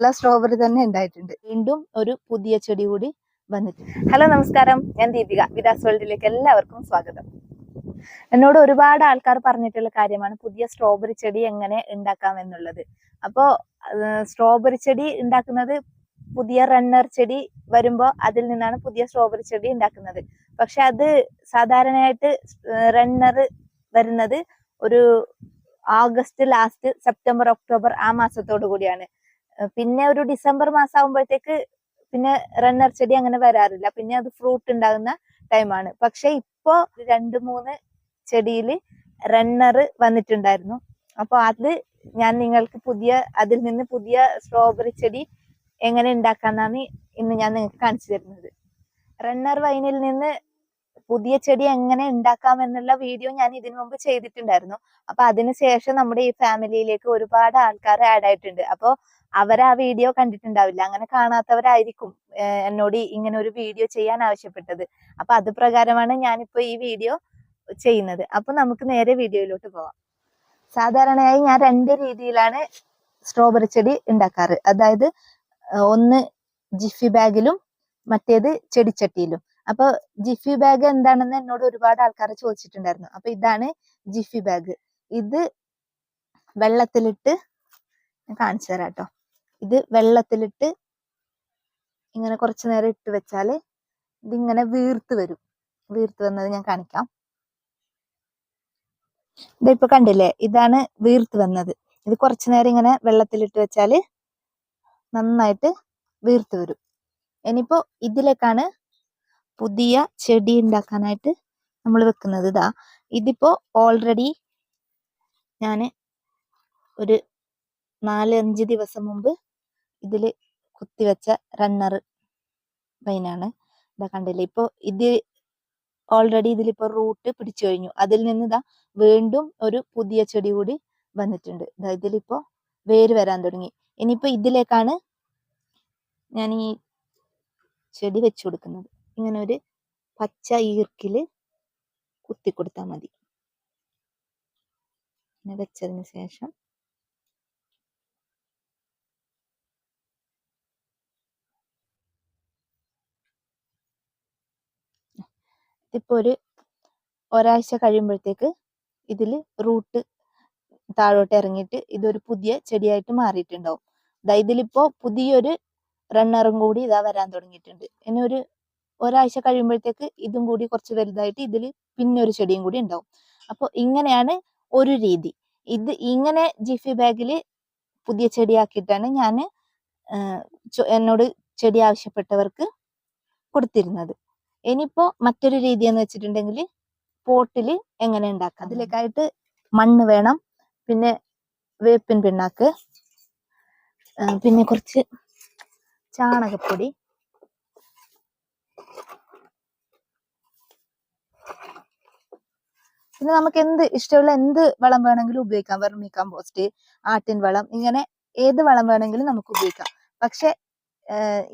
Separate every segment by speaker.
Speaker 1: നല്ല സ്ട്രോബെറി തന്നെ ഉണ്ടായിട്ടുണ്ട് വീണ്ടും ഒരു പുതിയ ചെടി കൂടി വന്നിട്ടുണ്ട്. ഹലോ നമസ്കാരം. ഞാൻ ദീപിക. വിദാസ് വേൾഡിലേക്ക് എല്ലാവർക്കും സ്വാഗതം. എന്നോട് ഒരുപാട് ആൾക്കാർ പറഞ്ഞിട്ടുള്ള കാര്യമാണ് പുതിയ സ്ട്രോബെറി ചെടി എങ്ങനെ ഉണ്ടാക്കാം എന്നുള്ളത്. അപ്പോ സ്ട്രോബെറി ചെടി ഉണ്ടാക്കുന്നത് പുതിയ റണ്ണർ ചെടി വരുമ്പോ അതിൽ നിന്നാണ് പുതിയ സ്ട്രോബെറി ചെടി ഉണ്ടാക്കുന്നത് പക്ഷെ അത് സാധാരണയായിട്ട് റണ്ണർ വരുന്നത് ഒരു ആഗസ്റ്റ് ലാസ്റ്റ് സെപ്റ്റംബർ ഒക്ടോബർ ആ മാസത്തോടു കൂടിയാണ്. പിന്നെ ഒരു ഡിസംബർ മാസം ആകുമ്പോഴത്തേക്ക് പിന്നെ റണ്ണർ ചെടി അങ്ങനെ വരാറില്ല. പിന്നെ അത് ഫ്രൂട്ട് ഉണ്ടാകുന്ന ടൈമാണ് പക്ഷെ ഇപ്പോ രണ്ട് മൂന്ന് ചെടിയിൽ റണ്ണർ വന്നിട്ടുണ്ടായിരുന്നു. അപ്പൊ അത് ഞാൻ നിങ്ങൾക്ക് പുതിയ അതിൽ നിന്ന് പുതിയ സ്ട്രോബെറി ചെടി എങ്ങനെ ഉണ്ടാക്കാന്നാണ് ഇന്ന് ഞാൻ നിങ്ങൾക്ക് കാണിച്ചു തരുന്നത്. റണ്ണർ വൈനിൽ നിന്ന് പുതിയ ചെടി എങ്ങനെ ഉണ്ടാക്കാം എന്നുള്ള വീഡിയോ ഞാൻ ഇതിനു മുമ്പ് ചെയ്തിട്ടുണ്ടായിരുന്നു. അപ്പൊ അതിനുശേഷം നമ്മുടെ ഈ ഫാമിലിയിലേക്ക് ഒരുപാട് ആൾക്കാർ ആഡ് ആയിട്ടുണ്ട്. അപ്പൊ അവർ ആ വീഡിയോ കണ്ടിട്ടുണ്ടാവില്ല. അങ്ങനെ കാണാത്തവരായിരിക്കും എന്നോട് ഇങ്ങനെ ഒരു വീഡിയോ ചെയ്യാൻ ആവശ്യപ്പെട്ടത്. അപ്പൊ അത് പ്രകാരമാണ് ഞാനിപ്പോ ഈ വീഡിയോ ചെയ്യുന്നത്. അപ്പൊ നമുക്ക് നേരെ വീഡിയോയിലോട്ട് പോവാം. സാധാരണയായി ഞാൻ രണ്ട് രീതിയിലാണ് സ്ട്രോബെറി ചെടി ഉണ്ടാക്കാറ് അതായത് ഒന്ന് ജിഫി ബാഗിലും മറ്റേത് ചെടിച്ചട്ടിയിലും. അപ്പൊ ജിഫി ബാഗ് എന്താണെന്ന് എന്നോട് ഒരുപാട് ആൾക്കാർ ചോദിച്ചിട്ടുണ്ടായിരുന്നു. അപ്പൊ ഇതാണ് ജിഫി ബാഗ് ഇത് വെള്ളത്തിലിട്ട് കാണിച്ചു തരാം കേട്ടോ ഇത് വെള്ളത്തിലിട്ട് ഇങ്ങനെ കുറച്ചു നേരം ഇട്ട് വെച്ചാൽ ഇതിങ്ങനെ വീർത്ത് വരും. വീർത്ത് വന്നത് ഞാൻ കാണിക്കാം. ഇതിപ്പോ കണ്ടില്ലേ? ഇതാണ് വീർത്ത് വന്നത്. ഇത് കുറച്ചു നേരം ഇങ്ങനെ വെള്ളത്തിലിട്ട് വെച്ചാൽ നന്നായിട്ട് വീർത്ത് വരും. ഇനിയിപ്പോ ഇതിലേക്കാണ് പുതിയ ചെടി ഉണ്ടാക്കാനായിട്ട് നമ്മൾ വെക്കുന്നത് ഇതാ. ഇതിപ്പോ ഓൾറെഡി ഞാൻ ഒരു നാല് അഞ്ച് ദിവസം മുമ്പ് ഇതിൽ കുത്തിവെച്ച റണ്ണർ വൈനാണ് ഇതാ കണ്ടില്ലേ? ഇപ്പൊ ഇത് ഓൾറെഡി ഇതിലിപ്പോ റൂട്ട് പിടിച്ചു കഴിഞ്ഞു. അതിൽ നിന്ന് ഇതാ വീണ്ടും ഒരു പുതിയ ചെടി കൂടി വന്നിട്ടുണ്ട്. ഇതാ ഇതിലിപ്പോ വേര് വരാൻ തുടങ്ങി. ഇനിയിപ്പോ ഇതിലേക്കാണ് ഞാൻ ഈ ചെടി വെച്ചു കൊടുക്കുന്നത്. ഇങ്ങനെ ഒരു പച്ച ഈർക്കിൽ കുത്തി കൊടുത്താൽ മതി. ഇങ്ങനെ വെച്ചതിന് ശേഷം ഇതിപ്പോ ഒരു ഒരാഴ്ച കഴിയുമ്പോഴത്തേക്ക് ഇതിൽ റൂട്ട് താഴോട്ട് ഇറങ്ങിയിട്ട് ഇതൊരു പുതിയ ചെടിയായിട്ട് മാറിയിട്ടുണ്ടാവും. ദാ ഇതിലിപ്പോ പുതിയൊരു റണ്ണറും കൂടി ഇതാ വരാൻ തുടങ്ങിയിട്ടുണ്ട്. ഇനി ഒരു ഒരാഴ്ച കഴിയുമ്പോഴത്തേക്ക് ഇതും കൂടി കുറച്ച് വലുതായിട്ട് ഇതിൽ പിന്നെ ഒരു ചെടിയും കൂടി ഉണ്ടാവും. അപ്പോൾ ഇങ്ങനെയാണ് ഒരു രീതി. ഇത് ഇങ്ങനെ ജിഫി ബാഗിൽ പുതിയ ചെടിയാക്കിയിട്ടാണ് ഞാൻ എന്നോട് ചെടി ആവശ്യപ്പെട്ടവർക്ക് കൊടുത്തിരുന്നത്. ഇനിയിപ്പോ മറ്റൊരു രീതി എന്ന് വെച്ചിട്ടുണ്ടെങ്കിൽ പോട്ടിൽ എങ്ങനെ ഉണ്ടാക്കാം? അതിലേക്കായിട്ട് മണ്ണ് വേണം പിന്നെ വേപ്പിൻ പിണ്ണാക്ക് പിന്നെ കുറച്ച് ചാണകപ്പൊടി പിന്നെ നമുക്ക് എന്ത് ഇഷ്ടമുള്ള എന്ത് വളം വേണമെങ്കിലും ഉപയോഗിക്കാം. വെർമി കമ്പോസ്റ്റ് ആട്ടിൻ വളം ഇങ്ങനെ ഏത് വളം വേണമെങ്കിലും നമുക്ക് ഉപയോഗിക്കാം. പക്ഷെ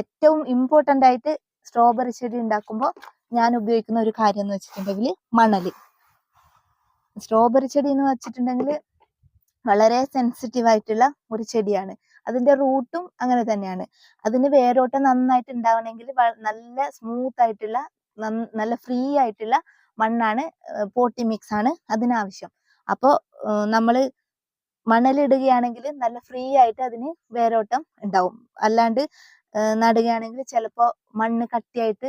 Speaker 1: ഏറ്റവും ഇമ്പോർട്ടന്റ് ആയിട്ട് സ്ട്രോബെറി ചെടി ഉണ്ടാക്കുമ്പോൾ ഞാൻ ഉപയോഗിക്കുന്ന ഒരു കാര്യം എന്ന് വെച്ചിട്ടുണ്ടെങ്കിൽ മണൽ. സ്ട്രോബെറി ചെടി എന്ന് വെച്ചിട്ടുണ്ടെങ്കിൽ വളരെ സെൻസിറ്റീവ് ആയിട്ടുള്ള ഒരു ചെടിയാണ്. അതിന്റെ റൂട്ടും അങ്ങനെ തന്നെയാണ്. അതിന് വേരോട്ടം നന്നായിട്ട് ഉണ്ടാവണമെങ്കിൽ നല്ല സ്മൂത്ത് ആയിട്ടുള്ള നല്ല ഫ്രീ ആയിട്ടുള്ള മണ്ണാണ് പോട്ടി മിക്സ് ആണ് അതിനാവശ്യം അപ്പോൾ നമ്മൾ മണലിടുകയാണെങ്കിൽ നല്ല ഫ്രീ ആയിട്ട് അതിന് വേരോട്ടം ഉണ്ടാവും. അല്ലാണ്ട് നടുകയാണെങ്കിൽ ചിലപ്പോൾ മണ്ണ് കട്ടിയായിട്ട്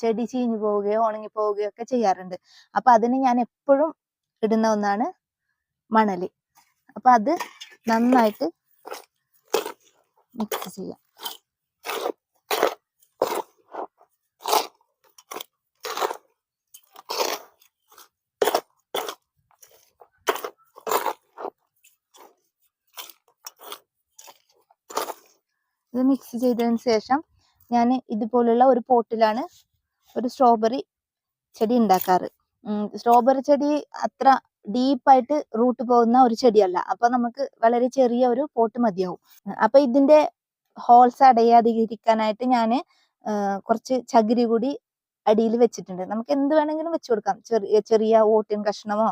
Speaker 1: ചെടി ചീഞ്ഞു പോവുകയോ ഉണങ്ങി പോവുകയോ ഒക്കെ ചെയ്യാറുണ്ട്. അപ്പൊ അതിന് ഞാൻ എപ്പോഴും ഇടുന്ന ഒന്നാണ് മണൽ. അപ്പൊ അത് നന്നായിട്ട് മിക്സ് ചെയ്യാം. ഇത് മിക്സ് ചെയ്തതിന് ശേഷം ഞാൻ ഇതുപോലുള്ള ഒരു പോട്ടിലാണ് ഒരു സ്ട്രോബെറി ചെടി ഉണ്ടാക്കാറ്. സ്ട്രോബെറി ചെടി അത്ര ഡീപ്പായിട്ട് റൂട്ട് പോകുന്ന ഒരു ചെടിയല്ല. അപ്പൊ നമുക്ക് വളരെ ചെറിയ ഒരു പോട്ട് മതിയാവും. അപ്പൊ ഇതിന്റെ ഹോൾസ് അടയാതിരിക്കാനായിട്ട് ഞാൻ കുറച്ച് ചകിരി കൂടി അടിയിൽ വെച്ചിട്ടുണ്ട്. നമുക്ക് എന്ത് വേണമെങ്കിലും വെച്ചു കൊടുക്കാം. ചെറിയ ചെറിയ ഓട്ടിൻ കഷ്ണമോ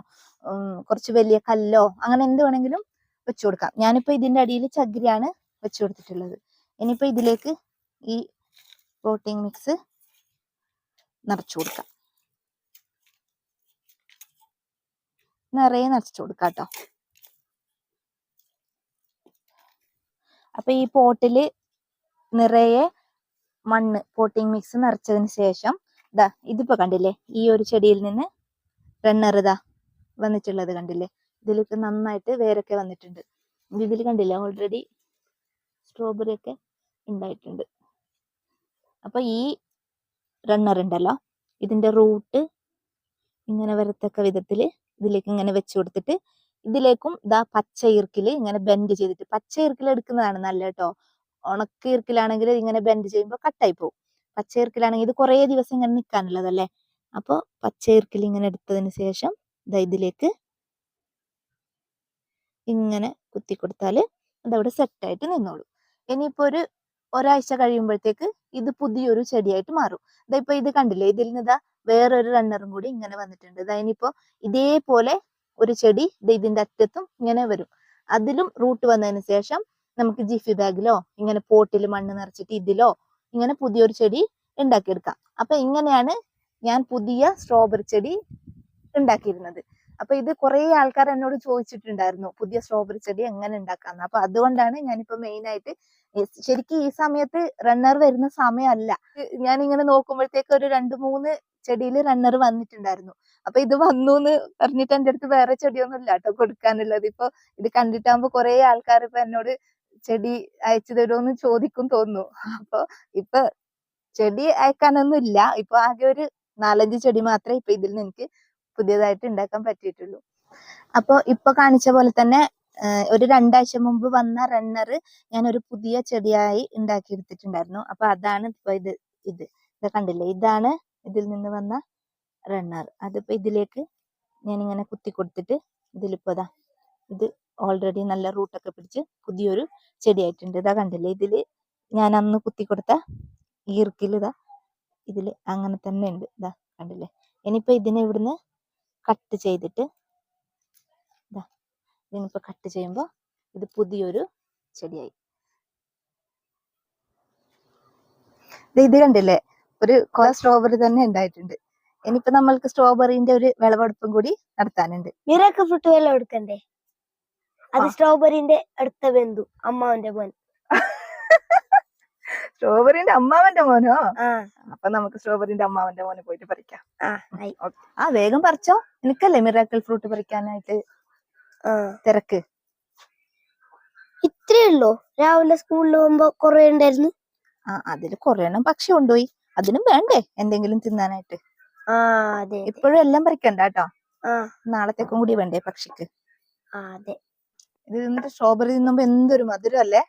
Speaker 1: കുറച്ച് വലിയ കല്ലോ അങ്ങനെ എന്ത് വേണമെങ്കിലും വെച്ചു കൊടുക്കാം. ഞാനിപ്പോ ഇതിന്റെ അടിയിൽ ചകിരിയാണ് വെച്ചു കൊടുത്തിട്ടുള്ളത്. ഇനിയിപ്പോ ഇതിലേക്ക് ഈ പ്രോട്ടീൻ മിക്സ് നിറച്ചു കൊടുക്കാം. നിറയെ നിറച്ചു കൊടുക്കാം കേട്ടോ. അപ്പൊ ഈ പോട്ടിൽ നിറയെ മണ്ണ് പോട്ടിംഗ് മിക്സ് നിറച്ചതിന് ശേഷം ഇതാ ഇതിപ്പോ കണ്ടില്ലേ? ഈ ഒരു ചെടിയിൽ നിന്ന് റണ്ണർ വന്നിട്ടുള്ളത് കണ്ടില്ലേ? ഇതിലേക്ക് നന്നായിട്ട് വേരൊക്കെ വന്നിട്ടുണ്ട്. ഇതിൽ കണ്ടില്ലേ? ഓൾറെഡി സ്ട്രോബെറി ഒക്കെ ഉണ്ടായിട്ടുണ്ട്. അപ്പോൾ ഈ റണ്ണർ ഉണ്ടല്ലോ ഇതിന്റെ റൂട്ട് ഇങ്ങനെ വരത്തക്ക വിധത്തിൽ ഇതിലേക്ക് ഇങ്ങനെ വെച്ച് കൊടുത്തിട്ട് ഇതിലേക്കും ഇതാ പച്ച ഈർക്കിൽ ഇങ്ങനെ ബെൻഡ് ചെയ്തിട്ട് പച്ച ഈർക്കിൽ എടുക്കുന്നതാണ് നല്ല കേട്ടോ ഉണക്ക ഈർക്കിലാണെങ്കിൽ ഇങ്ങനെ ബെൻഡ് ചെയ്യുമ്പോൾ കട്ടായി പോകും പച്ച ഈർക്കിലാണെങ്കിൽ ഇത് കുറേ ദിവസം ഇങ്ങനെ നിൽക്കാനുള്ളതല്ലേ അപ്പോൾ പച്ച ഈർക്കിൽ ഇങ്ങനെ എടുത്തതിന് ശേഷം ഇതാ ഇതിലേക്ക് ഇങ്ങനെ കുത്തി കൊടുത്താൽ അതവിടെ സെറ്റായിട്ട് നിന്നോളൂ. ഇനിയിപ്പോ ഒരു ഒരാഴ്ച കഴിയുമ്പോഴത്തേക്ക് ഇത് പുതിയൊരു ചെടിയായിട്ട് മാറും. ഇതാ ഇപ്പൊ ഇത് കണ്ടില്ലേ? ഇതിൽ നിന്ന് വേറൊരു റണ്ണറും കൂടി ഇങ്ങനെ വന്നിട്ടുണ്ട്. ഇതാ ഇതേപോലെ ഒരു ചെടി ഇതിന്റെ അറ്റത്തും ഇങ്ങനെ വരും. അതിലും റൂട്ട് വന്നതിന് ശേഷം നമുക്ക് ജിഫി ബാഗിലോ ഇങ്ങനെ പോട്ടിൽ മണ്ണ് നിറച്ചിട്ട് ഇതിലോ ഇങ്ങനെ പുതിയൊരു ചെടി ഉണ്ടാക്കിയെടുക്കാം. അപ്പൊ ഇങ്ങനെയാണ് ഞാൻ പുതിയ സ്ട്രോബെറി ചെടി ഉണ്ടാക്കിയിരുന്നത്. അപ്പൊ ഇത് കുറെ ആൾക്കാർ എന്നോട് ചോദിച്ചിട്ടുണ്ടായിരുന്നു പുതിയ സ്ട്രോബെറി ചെടി എങ്ങനെ ഉണ്ടാക്കാന്ന് അപ്പൊ അതുകൊണ്ടാണ് ഞാനിപ്പോ മെയിൻ ആയിട്ട് ശരിക്കും ഈ സമയത്ത് റണ്ണർ വരുന്ന സമയമല്ല ഞാൻ ഇങ്ങനെ നോക്കുമ്പോഴത്തേക്ക് ഒരു രണ്ട് മൂന്ന് ചെടിയിൽ റണ്ണർ വന്നിട്ടുണ്ടായിരുന്നു. അപ്പൊ ഇത് വന്നു എന്ന് പറഞ്ഞിട്ട് എന്റെ അടുത്ത് വേറെ ചെടിയൊന്നും ഇല്ല കേട്ടോ കൊടുക്കാനുള്ളത്. ഇപ്പൊ ഇത് കണ്ടിട്ടാകുമ്പോ കുറെ ആൾക്കാർ ഇപ്പൊ എന്നോട് ചെടി അയച്ചു തരുമോന്ന് ചോദിക്കും തോന്നുന്നു. അപ്പൊ ഇപ്പൊ ചെടി അയക്കാനൊന്നും ഇല്ല ഇപ്പൊ ആകെ ഒരു നാലഞ്ച് ചെടി മാത്രമേ ഇപ്പൊ ഇതിൽ നിന്ന് എനിക്ക് പുതിയതായിട്ട് ഉണ്ടാക്കാൻ പറ്റിയിട്ടുള്ളൂ. അപ്പൊ ഇപ്പൊ കാണിച്ച പോലെ തന്നെ ഒരു രണ്ടാഴ്ച മുമ്പ് വന്ന റണ്ണർ ഞാൻ ഒരു പുതിയ ചെടിയായി ഉണ്ടാക്കി എടുത്തിട്ടുണ്ടായിരുന്നു അപ്പൊ അതാണ് ഇപ്പൊ ഇത് ഇത്. ഇത് കണ്ടില്ലേ? ഇതാണ് ഇതിൽ നിന്ന് വന്ന റണ്ണർ അതിപ്പോ ഇതിലേക്ക് ഞാൻ ഇങ്ങനെ കുത്തി കൊടുത്തിട്ട് ഇതിലിപ്പോ ഇതാ ഇത് ഓൾറെഡി നല്ല റൂട്ടൊക്കെ പിടിച്ച് പുതിയൊരു ചെടിയായിട്ടുണ്ട്. ഇതാ കണ്ടില്ലേ? ഇതിൽ ഞാൻ അന്ന് കുത്തി കൊടുത്ത ഈർക്കിൽ ഇതാ ഇതിൽ അങ്ങനെ തന്നെ ഉണ്ട്. ഇതാ കണ്ടില്ലേ? ഇനിയിപ്പോ ഇതിനെ ഇവിടുന്ന് കട്ട് ചെയ്തിട്ട് ഇതാ ഇതിനിപ്പോ കട്ട് ചെയ്യുമ്പോ ഇത് പുതിയൊരു ചെടിയായി. ഇത് കണ്ടില്ലേ? ഒരു കുറെ സ്ട്രോബെറി തന്നെ ഉണ്ടായിട്ടുണ്ട്. ഇനിയിപ്പോ നമ്മൾക്ക് സ്ട്രോബെറിന്റെ ഒരു വിളവെടുപ്പും കൂടി നടത്താനുണ്ട്.
Speaker 2: ഇവരൊക്കെ ഫ്രൂട്ട് വെള്ളം എടുക്കണ്ടേ? അത്. സ്ട്രോബെറിന്റെ അടുത്ത ബന്ധു അമ്മാവന്റെ മോൻ.
Speaker 1: സ്ട്രോബെറിന്റെ അമ്മാവന്റെ മോനോ? അപ്പൊ നമുക്ക് സ്ട്രോബെറിന്റെ അമ്മാവന്റെ മോനെ പോയിട്ട് പറിക്കാം.
Speaker 2: ആ
Speaker 1: വേഗം പറിച്ചോ. എനിക്കല്ലേ മിറാക്കിൾ ഫ്രൂട്ട് പറിക്കാനായിട്ട് തിരക്ക്?
Speaker 2: ഇത്രേ ഉള്ളൂ? രാവിലെ സ്കൂളിൽ പോകുമ്പോ കൊറേ ഉണ്ടായിരുന്നു?
Speaker 1: ആ അതിൽ കൊറേ എണ്ണം പക്ഷി കൊണ്ടുപോയി. അതിനും വേണ്ടേ എന്തെങ്കിലും തിന്നാനായിട്ട്. ഇപ്പോഴും എല്ലാം പറിക്കണ്ട കേട്ടോ. നാളത്തേക്കും കൂടി വേണ്ടേ പക്ഷിക്ക്? ഇത് തിന്നിട്ട് സ്ട്രോബെറി തിന്നുമ്പോ എന്തൊരു മധുരം അല്ലേ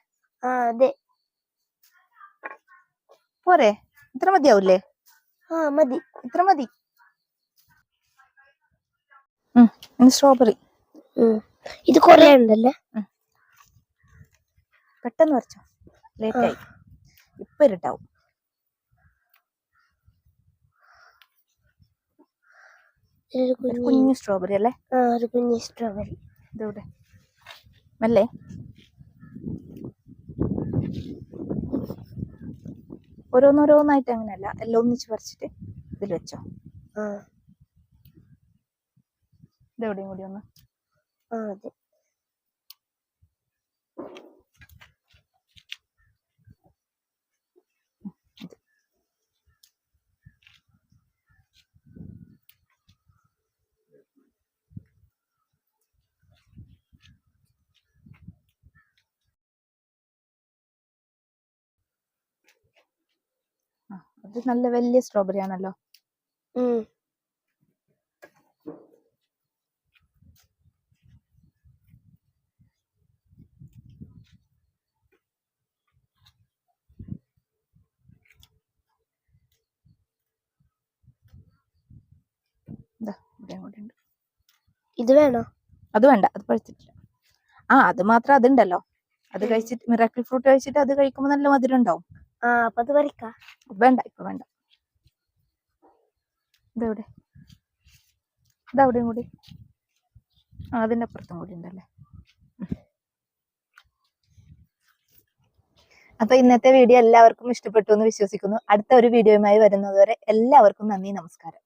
Speaker 2: അതെ.
Speaker 1: പോരെ. ഇത്ര മതിയാവൂലേ
Speaker 2: ആ മതി.
Speaker 1: ഇത്ര മതി. സ്ട്രോബെറി.
Speaker 2: ഇത് കൊറേ ഉണ്ടല്ലേ
Speaker 1: പെട്ടെന്ന് വരച്ചോ ലേറ്റ് ആയി. ഇപ്പൊ ഇരുട്ടാവും.
Speaker 2: കുഞ്ഞി
Speaker 1: സ്ട്രോബെറി അല്ലേ?
Speaker 2: ഒരു കുഞ്ഞി സ്ട്രോബെറി.
Speaker 1: ഇതവിടെ. മെല്ലെ. ഓരോന്നോരോന്നായിട്ട് അങ്ങനെയല്ല. എല്ലാം ഒന്നിച്ച് പറിച്ചിട്ട് ഇതിൽ വെച്ചോ. ഇതെവിടെയും കൂടി ഒന്ന്.
Speaker 2: ആ അതെ.
Speaker 1: അത് നല്ല വലിയ സ്ട്രോബെറി ആണല്ലോ. ഇതാ
Speaker 2: ഇത് വേണോ?
Speaker 1: അത് വേണ്ട അത് പഴുത്തിട്ടില്ല. ആ അത് മാത്രം അതുണ്ടല്ലോ. അത് കഴിച്ചിട്ട് മിറാക്കിൾ ഫ്രൂട്ട് കഴിച്ചിട്ട് അത് കഴിക്കുമ്പോൾ നല്ല മധുരം ഉണ്ടാവും.
Speaker 2: ആ അപ്പൊ അത്
Speaker 1: വേണ്ട ഇപ്പൊ വേണ്ട. ഇതെവിടെ? ഇതവിടെയും കൂടി. ആ അതിന്റെ അപ്പുറത്തും കൂടി ഉണ്ടല്ലേ. അപ്പൊ ഇന്നത്തെ വീഡിയോ എല്ലാവർക്കും ഇഷ്ടപ്പെട്ടു എന്ന് വിശ്വസിക്കുന്നു. അടുത്ത ഒരു വീഡിയോയുമായി വരുന്നതുവരെ എല്ലാവർക്കും നന്ദി നമസ്കാരം.